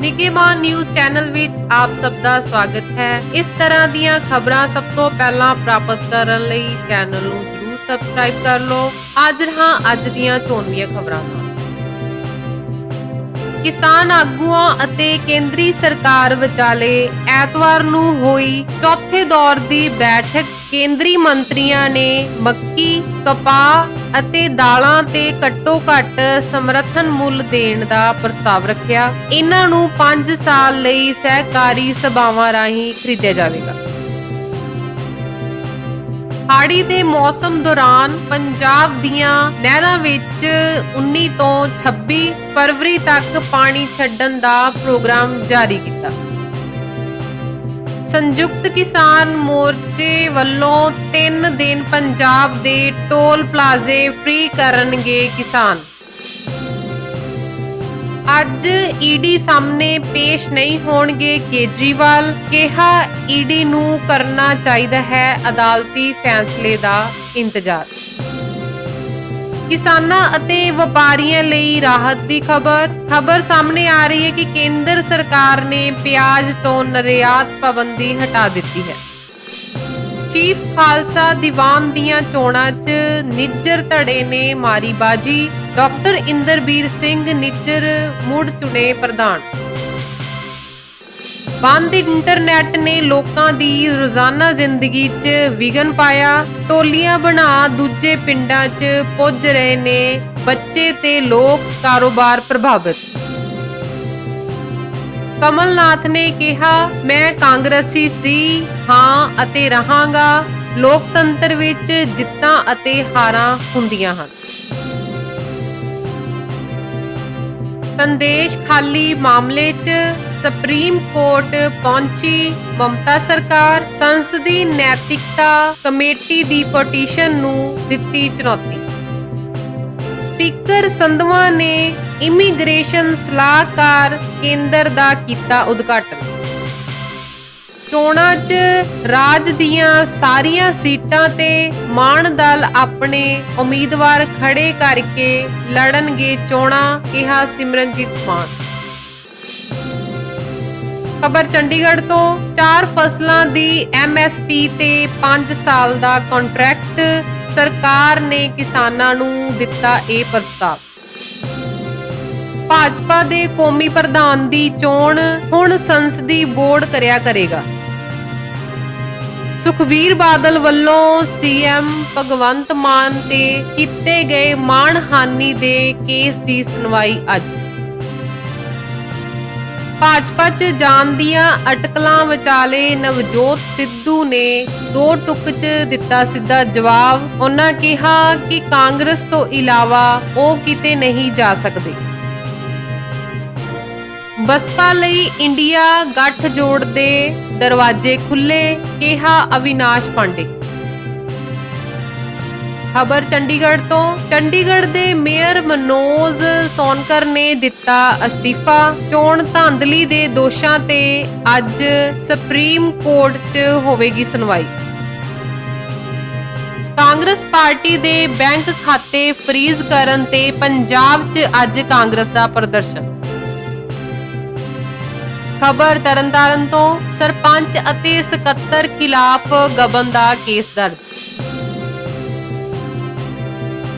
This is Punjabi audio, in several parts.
ਨਿਕੇਮਾਨ ਨਿਊਜ਼ ਚੈਨਲ ਵਿੱਚ ਆਪ ਸਭ ਦਾ ਸਵਾਗਤ ਹੈ। ਇਸ ਤਰ੍ਹਾਂ ਦੀਆਂ ਖਬਰਾਂ ਸਭ ਤੋਂ ਪਹਿਲਾਂ ਪ੍ਰਾਪਤ ਕਰਨ ਲਈ ਚੈਨਲ ਨੂੰ ਜਰੂਰ ਸਬਸਕ੍ਰਾਈਬ ਕਰ ਲਓ। ਹਾਜ਼ਰ ਹਾਂ ਅੱਜ ਦੀਆਂ ਚੋਣਵੀਆਂ ਖਬਰਾਂ ਨਾਲ। ਕਿਸਾਨ ਆਗੂਆਂ ਅਤੇ ਕੇਂਦਰੀ ਸਰਕਾਰ ਵਿਚਾਲੇ ਐਤਵਾਰ ਨੂੰ ਹੋਈ ਚੌਥੇ ਦੌਰ ਦੀ ਬੈਠਕ ਕੇਂਦਰੀ ਮੰਤਰੀਆਂ ਨੇ ਮੱਕੀ, ਕਪਾਹ ਅਤੇ ਦਾਲਾਂ ਤੇ ਘੱਟੋ-ਘੱਟ ਸਮਰਥਨ ਮੁੱਲ ਦੇਣ ਦਾ ਪ੍ਰਸਤਾਵ ਰੱਖਿਆ। ਇਹਨਾਂ ਨੂੰ 5 ਸਾਲ ਲਈ ਸਹਿਕਾਰੀ ਸਭਾਵਾਂ ਰਾਹੀਂ ਖਰੀਦਿਆ ਜਾਵੇਗਾ। ਹਾੜੀ ਦੇ ਮੌਸਮ ਦੌਰਾਨ ਪੰਜਾਬ ਦੀਆਂ ਨਹਿਰਾਂ ਵਿੱਚ 19 ਤੋਂ 26 ਫਰਵਰੀ ਤੱਕ ਪਾਣੀ ਛੱਡਣ ਦਾ ਪ੍ਰੋਗਰਾਮ ਜਾਰੀ ਕੀਤਾ। ਸੰਯੁਕਤ ਕਿਸਾਨ ਮੋਰਚੇ ਵੱਲੋਂ 3 ਦਿਨ ਪੰਜਾਬ ਦੇ ਟੋਲ ਪਲਾਜ਼ੇ ਫ੍ਰੀ ਕਰਨਗੇ ਕਿਸਾਨ। ਅੱਜ ਈਡੀ ਸਾਹਮਣੇ ਪੇਸ਼ ਨਹੀਂ ਹੋਣਗੇ ਕੇਜਰੀਵਾਲ, ਕਿਹਾ ਈਡੀ ਨੂੰ ਕਰਨਾ ਚਾਹੀਦਾ ਹੈ ਅਦਾਲਤੀ ਫੈਸਲੇ ਦਾ ਇੰਤਜ਼ਾਰ। ਕਿਸਾਨਾਂ ਅਤੇ ਵਪਾਰੀਆਂ ਲਈ ਰਾਹਤ ਦੀ ਖਬਰ। ਖਬਰ ਸਾਹਮਣੇ ਆ ਰਹੀ ਹੈ ਕਿ ਕੇਂਦਰ ਸਰਕਾਰ ਨੇ ਪਿਆਜ਼ ਤੋਂ ਨਿਰਯਾਤ ਪਾਬੰਦੀ ਹਟਾ ਦਿੱਤੀ ਹੈ। ਚੀਫ ਖਾਲਸਾ ਦੀਵਾਨ ਦੀਆਂ ਚੋਣਾਂ 'ਚ ਨਿੱਜਰ ਧੜੇ ਨੇ ਮਾਰੀ ਬਾਜੀ ਡਾਕਟਰ ਇੰਦਰਬੀਰ ਸਿੰਘ ਨਿੱਜਰ ਮੁੜ ਚੁਣੇ ਪ੍ਰਧਾਨ। ਬੰਦ ਇੰਟਰਨੈਟ ਨੇ ਲੋਕਾਂ ਦੀ ਰੋਜ਼ਾਨਾ ਜ਼ਿੰਦਗੀ 'ਚ ਵਿਗਨ ਪਾਇਆ। ਟੋਲੀਆਂ ਬਣਾ ਦੂਜੇ ਪਿੰਡਾਂ 'ਚ ਪੁੱਜ ਰਹੇ ਨੇ ਬੱਚੇ ਤੇ ਲੋਕ ਕਾਰੋਬਾਰ ਪ੍ਰਭਾਵਿਤ। ਕਮਲਨਾਥ ਨੇ ਕਿਹਾ, ਮੈਂ ਕਾਂਗਰਸੀ ਸੀ, ਹਾਂ ਅਤੇ ਰਹਾਂਗਾ। ਲੋਕਤੰਤਰ ਵਿੱਚ ਜਿੱਤਾਂ ਅਤੇ ਹਾਰਾਂ ਹੁੰਦੀਆਂ ਹਨ। ਸੰਦੇਸ਼ ਖਾਲੀ ਮਾਮਲੇ 'ਚ ਸੁਪਰੀਮ ਕੋਰਟ ਪਹੁੰਚੀ ਮਮਤਾ ਸਰਕਾਰ ਸੰਸਦੀ ਨੈਤਿਕਤਾ ਕਮੇਟੀ ਦੀ ਪਟੀਸ਼ਨ ਨੂੰ ਦਿੱਤੀ ਚੁਣੌਤੀ। ਸਪੀਕਰ ਸੰਧਵਾ ਨੇ ਇਮੀਗ੍ਰੇਸ਼ਨ ਸਲਾਹਕਾਰ ਕੇਂਦਰ ਦਾ ਕੀਤਾ ਉਦਘਾਟਨ। ਚੋਣਾਂ 'ਚ ਰਾਜ ਦੀਆਂ ਸਾਰੀਆਂ ਸੀਟਾਂ ਤੇ ਮਾਨ ਦਲ ਆਪਣੇ ਉਮੀਦਵਾਰ ਖੜੇ ਕਰਕੇ ਲੜਨਗੇ ਚੋਣਾਂ, ਕਿਹਾ ਸਿਮਰਨਜੀਤ ਮਾਨ। ਖਬਰ ਚੰਡੀਗੜ੍ਹ ਤੋਂ, ਚਾਰ ਫਸਲਾਂ ਦੀ ਐਮਐਸਪੀ ਤੇ 5 ਸਾਲ ਦਾ ਕੰਟਰੈਕਟ ਸਰਕਾਰ ਨੇ ਕਿਸਾਨਾਂ ਨੂੰ ਦਿੱਤਾ ਇਹ ਪ੍ਰਸਤਾਵ। ਭਾਜਪਾ ਦੇ ਕੌਮੀ ਪ੍ਰਧਾਨ ਦੀ ਚੋਣ ਹੁਣ ਸੰਸਦੀ ਬੋਰਡ ਕਰਿਆ ਕਰੇਗਾ। ਸੁਖਬੀਰ ਬਾਦਲ ਵੱਲੋਂ ਸੀਐਮ ਭਗਵੰਤ ਮਾਨ ਤੇ ਕੀਤੇ ਗਏ ਮਾਣਹਾਨੀ ਦੇ ਕੇਸ ਦੀ ਸੁਣਵਾਈ ਅੱਜ। ਭਾਜਪਾ 'ਚ ਜਾਣ ਦੀਆਂ ਅਟਕਲਾਂ ਵਿਚਾਲੇ ਨਵਜੋਤ ਸਿੱਧੂ ਨੇ ਦੋ ਟੁਕ 'ਚ ਦਿੱਤਾ ਸਿੱਧਾ ਜਵਾਬ। ਉਹਨਾਂ ਕਿਹਾ ਕਿ ਕਾਂਗਰਸ ਤੋਂ ਇਲਾਵਾ ਉਹ ਕਿਤੇ ਨਹੀਂ ਜਾ ਸਕਦੇ। ਬਸਪਾ ਲਈ ਇੰਡੀਆ ਗੱਠ ਜੋੜ ਦੇ ਦਰਵਾਜ਼ੇ ਖੁੱਲੇ, ਕਿਹਾ ਅਵਿਨਾਸ਼ ਪਾਂਡੇ। ਖਬਰ ਚੰਡੀਗੜ੍ਹ ਤੋਂ, ਚੰਡੀਗੜ੍ਹ ਦੇ ਮੇਅਰ ਮਨੋਜ ਸੋਨਕਰ ਨੇ ਦਿੱਤਾ ਅਸਤੀਫਾ, ਚੋਣ ਧਾਂਦਲੀ ਦੇ ਦੋਸ਼ਾਂ ਤੇ ਅੱਜ ਸੁਪਰੀਮ ਕੋਰਟ 'ਚ ਹੋਵੇਗੀ ਸੁਣਵਾਈ। ਕਾਂਗਰਸ ਪਾਰਟੀ ਦੇ ਬੈਂਕ ਖਾਤੇ ਫ੍ਰੀਜ਼ ਕਰਨ ਤੇ ਪੰਜਾਬ 'ਚ ਅੱਜ ਕਾਂਗਰਸ ਦਾ ਪ੍ਰਦਰਸ਼ਨ। ਖਬਰ ਤਰਨਤਾਰਨ ਤੋਂ ਸਰਪੰਚ ਅਤੇ ਸਕੱਤਰ ਖਿਲਾਫ ਗਬਨ ਦਾ ਕੇਸ ਦਰਜ।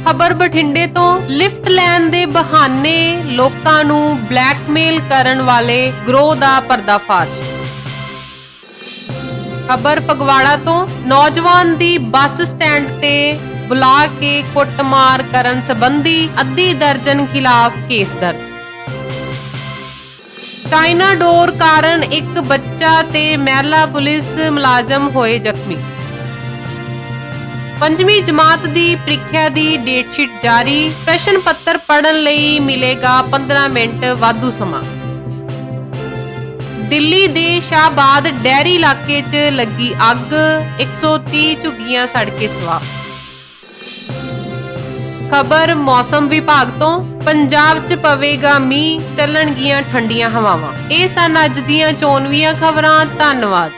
ਖਬਰ ਬਠਿੰਡੇ ਤੋਂ ਲਿਫਟ ਲੈਣ ਦੇ ਬਹਾਨੇ ਲੋਕਾਂ ਨੂੰ ਬਲੈਕਮੇਲ ਕਰਨ ਵਾਲੇ ਗਰੋਹ ਦਾ ਪਰਦਾਫਾਸ਼। ਖਬਰ ਫਗਵਾੜਾ ਤੋਂ ਨੌਜਵਾਨ ਦੀ ਬੱਸ ਸਟੈਂਡ ਤੇ ਬੁਲਾ ਕੇ ਕੁੱਟਮਾਰ ਕਰਨ ਸੰਬੰਧੀ ਅੱਧੀ ਦਰਜਨ ਖਿਲਾਫ ਕੇਸ ਦਰਜ। ਚਾਈਨਾ ਡੋਰ ਕਾਰਨ ਇੱਕ ਬੱਚਾ ਤੇ ਮਹਿਲਾ ਪੁਲਿਸ ਮੁਲਾਜ਼ਮ ਹੋਏ ਜ਼ਖਮੀ। ਪੰਜਵੀਂ ਜਮਾਤ ਦੀ ਪ੍ਰੀਖਿਆ ਦੀ ਡੇਟ ਸ਼ੀਟ ਜਾਰੀ। ਪ੍ਰਸ਼ਨ ਪੱਤਰ ਪੜਨ ਲਈ ਮਿਲੇਗਾ 15 ਮਿੰਟ ਵਾਧੂ ਸਮਾਂ। ਦਿੱਲੀ ਦੇ ਸ਼ਾਹਬਾਦ ਡੈਰੀ ਇਲਾਕੇ 'ਚ ਲੱਗੀ ਅੱਗ। 130 ਝੁੱਗੀਆਂ ਸੜ ਕੇ ਸਵਾਹ। ਖਬਰ ਮੌਸਮ ਵਿਭਾਗ ਤੋਂ, ਪੰਜਾਬ 'ਚ ਪਵੇਗਾ ਮੀਂਹ, ਚੱਲਣਗੀਆਂ ਠੰਡੀਆਂ ਹਵਾਵਾਂ। ਇਹ ਸਨ ਅੱਜ ਦੀਆਂ ਚੋਣਵੀਆਂ ਖਬਰਾਂ। ਧੰਨਵਾਦ।